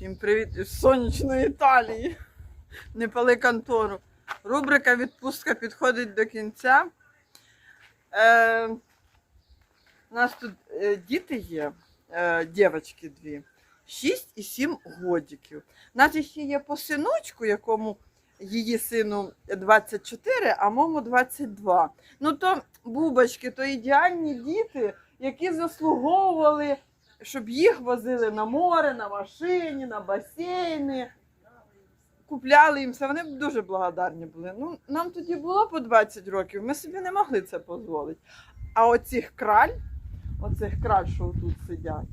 Всім привіт із сонячної Італії. Не пали контору. Рубрика відпустка підходить до кінця. Е, у нас тут е, діти є, е, дівчатки дві, 6 і 7 годиків. У нас ще є по синочку, якому її сину 24, а мому 22. Ну то бубочки, то ідеальні діти, які заслуговували щоб їх возили на море, на машині, на басейни. Купляли їм все. Вони дуже благодарні були. Ну, нам тоді було по 20 років, ми собі не могли це дозволити. А оцих краль, оцих краль, що тут сидять,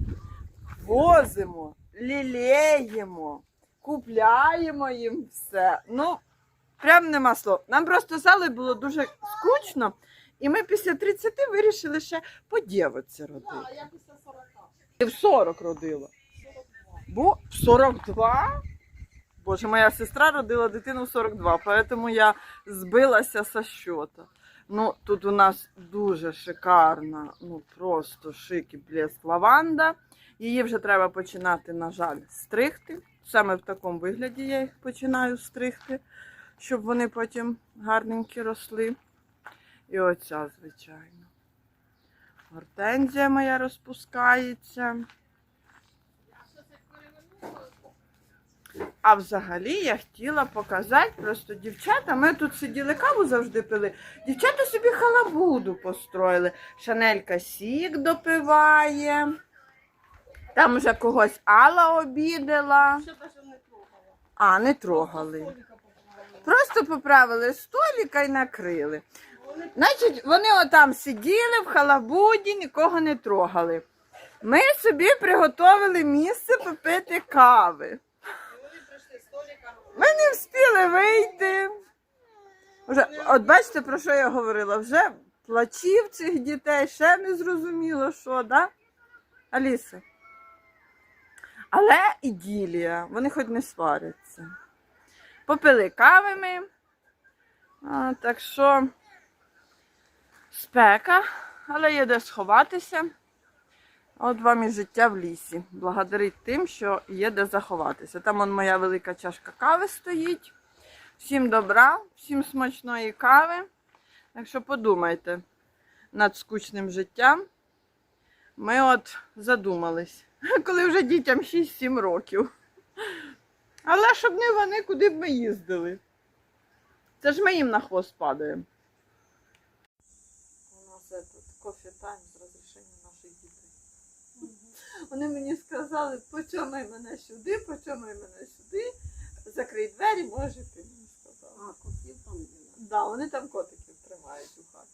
возимо, лілеємо, купляємо їм все. Ну, прям нема слов. Нам просто зали було дуже скучно, і ми після 30 вирішили ще по дівоці родити. А я після 40. Ти в 40 родила. Бо в 42? Боже, моя сестра родила дитину в 42, поэтому я збилася со счета. Ну, тут у нас дуже шикарна, ну просто шик блеск лаванда. Її вже треба починати, на жаль, стригти. Саме в такому вигляді я їх починаю стригти, щоб вони потім гарненькі росли. І оця, звичайно. Гортензія моя розпускається. А взагалі я хотіла показати просто дівчата. Ми тут сиділи каву завжди пили. Дівчата собі халабуду построїли. Шанелька сік допиває. Там вже когось Алла обідала. А, не трогали. Просто поправили століка і накрили. Значить, вони отам сиділи в халабуді, нікого не трогали. Ми собі приготували місце попити кави. Ми не встигли вийти. Вже, от бачите, про що я говорила? Вже плачів цих дітей, ще не зрозуміло, що, да? Аліса. Але іділія, вони хоч не сваряться. Попили кави ми. А, так що спека, але є де сховатися. От вам і життя в лісі. Благодарить тим, що є де заховатися. Там он моя велика чашка кави стоїть. Всім добра, всім смачної кави. Так що подумайте над скучним життям. Ми от задумались, коли вже дітям 6-7 років. Але щоб не вони, куди б ми їздили. Це ж ми їм на хвост падаємо. У нас этот з розрішення наших дітей. Вони мені сказали, почомай мене сюди, почомай мене сюди, закрий двері, може ти мені сказала. А, котів там є. Да, вони там котиків тримають у хаті.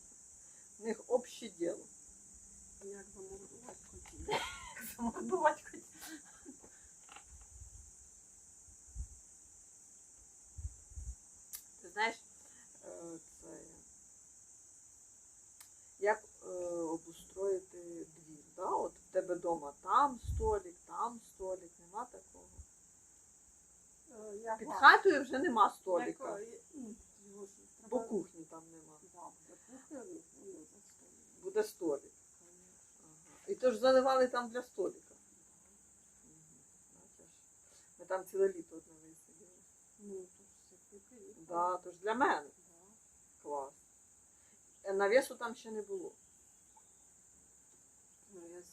У них обще діло. Як замордувати котів. Замордувати котів. Ти знаєш, е, це як е, обустроїти двір, да? От в тебе вдома там столик, там столик, нема такого. Е, як Під вам? хатою вже нема столика, ну, бо кухні там нема. Буде ну, ну, столик. Ага. І то ж заливали там для столика. Бачиш? Ми там ціле літо одне висиділи. Ну, то ж все купили. Да, то ж для мене. Клас. Е, Навісу там ще не було. Навес.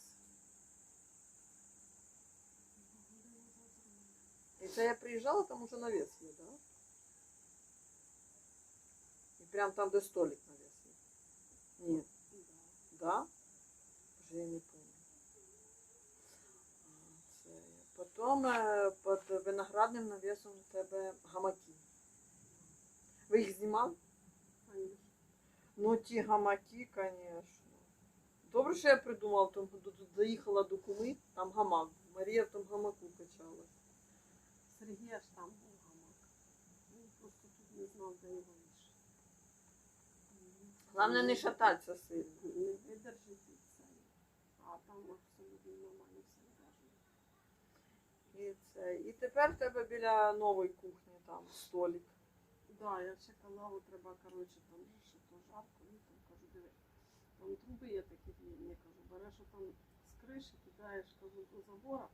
Це я приїжджала, там уже навіс є, да? І прям там, де столик навіс є. Ні. Да. Вже я не помню. Потім е, під виноградним навісом у тебе гамаки. Ви їх знімали? Конечно. Ну, ті гамаки, звісно. Добре, що я придумала, тому тут заїхала до куми, там гамак. Марія в тому гамаку качалась. Сергія ж там був гамак. Він просто тут не знав, де його вішати. Головне не шататися сильно. Не видержить і це. А там абсолютно нормально все вражено. І, це. і тепер в тебе біля нової кухні там столик. Да, я ще казала, треба, коротше, там ще то жарко, ну там кажу, диви, там труби є такі длинні, кажу, береш там з криші, кидаєш, кажу, до забора,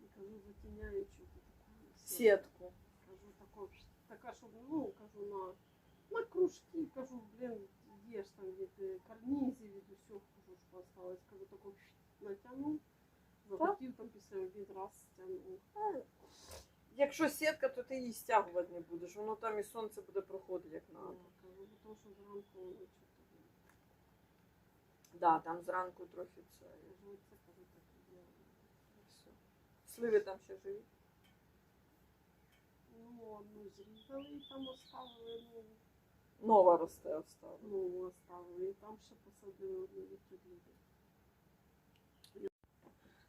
І кажу, затіняючи Сітку. Кажу, тако, така, щоб, ну, кажу, на, на кружки, кажу, блін, є ж там від карнізів, від усього, кажу, що осталось. Кажу, тако натягнув, захотів там після обід раз стягнув. Якщо сітка, то ти її стягувати не будеш. Воно там і сонце буде проходити як Ну, надо. Кажу, бо то, що зранку воно Да, там зранку трохи це. Кажу, це, кажу, так і є. і все. Сливи там ще живі. Ну, одну зрізали і там оставили, ну, Нова росте остала. ну, оставили, і там ще посадили одну вітюрівку.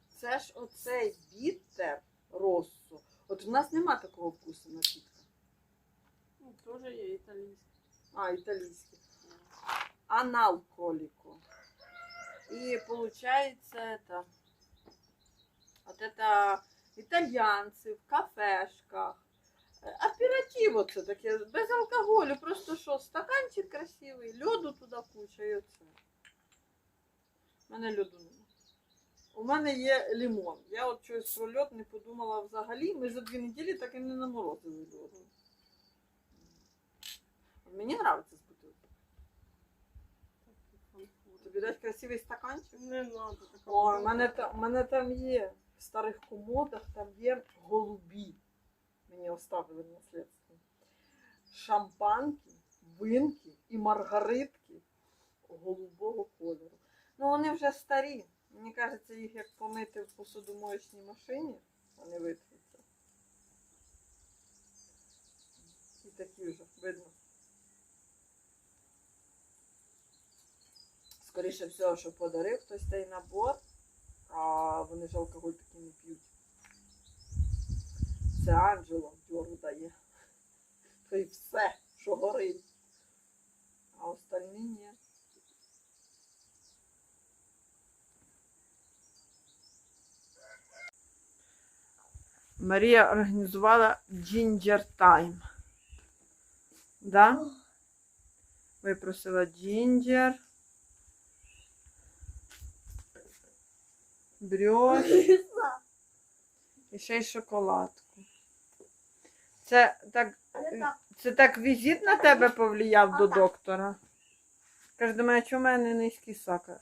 Це ж оцей бітер россу. От в нас нема такого вкусу напітка. Ну, теж є італійський. А, італійський. Аналколико. И получается это, вот это итальянцы в кафешках. Аперитиво це таке, без алкоголю, просто що, стаканчик красивий, льоду туди куча і оце. У мене льоду нема. У мене є лимон. Я от щось про льод не подумала взагалі. Ми за дві неділі так і не наморозили льоду. Мені подобається з бутилки. Тобі дать красивий стаканчик? Не надо такого. У мене, та- у мене там є в старих комодах, там є голубі. Мені оставили в наслідство. Шампанки, винки і маргаритки голубого кольору. Ну вони вже старі. Мені кажеться, їх як помити в посудомоєчній машині, вони витруться. І такі вже, видно. Скоріше всього, що подарив хтось цей набор, а вони ж алкоголь такий не п'ють. Це Анджело дьору дає. То й все, що горить. А остальні ні. Марія організувала Ginger Time. Да? Випросила джинджер. Брьош. І ще й шоколадку. Це так, це так візит на тебе повлияв до доктора. Каже до мене, чого в мене низький сахар?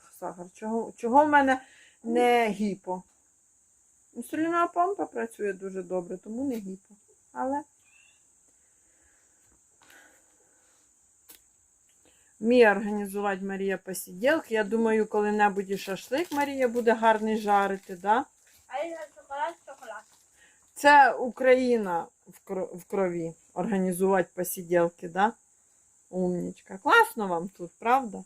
Чого, чого в мене не гіпо? Інсулінова помпа працює дуже добре, тому не гіпо. Але вміє організувати Марія посиділки. Я думаю, коли-небудь і шашлик Марія буде гарний жарити, да? А я шоколад, шоколад. Це Україна в крови, организовать посиділки, да? Умничка. Класно вам тут, правда?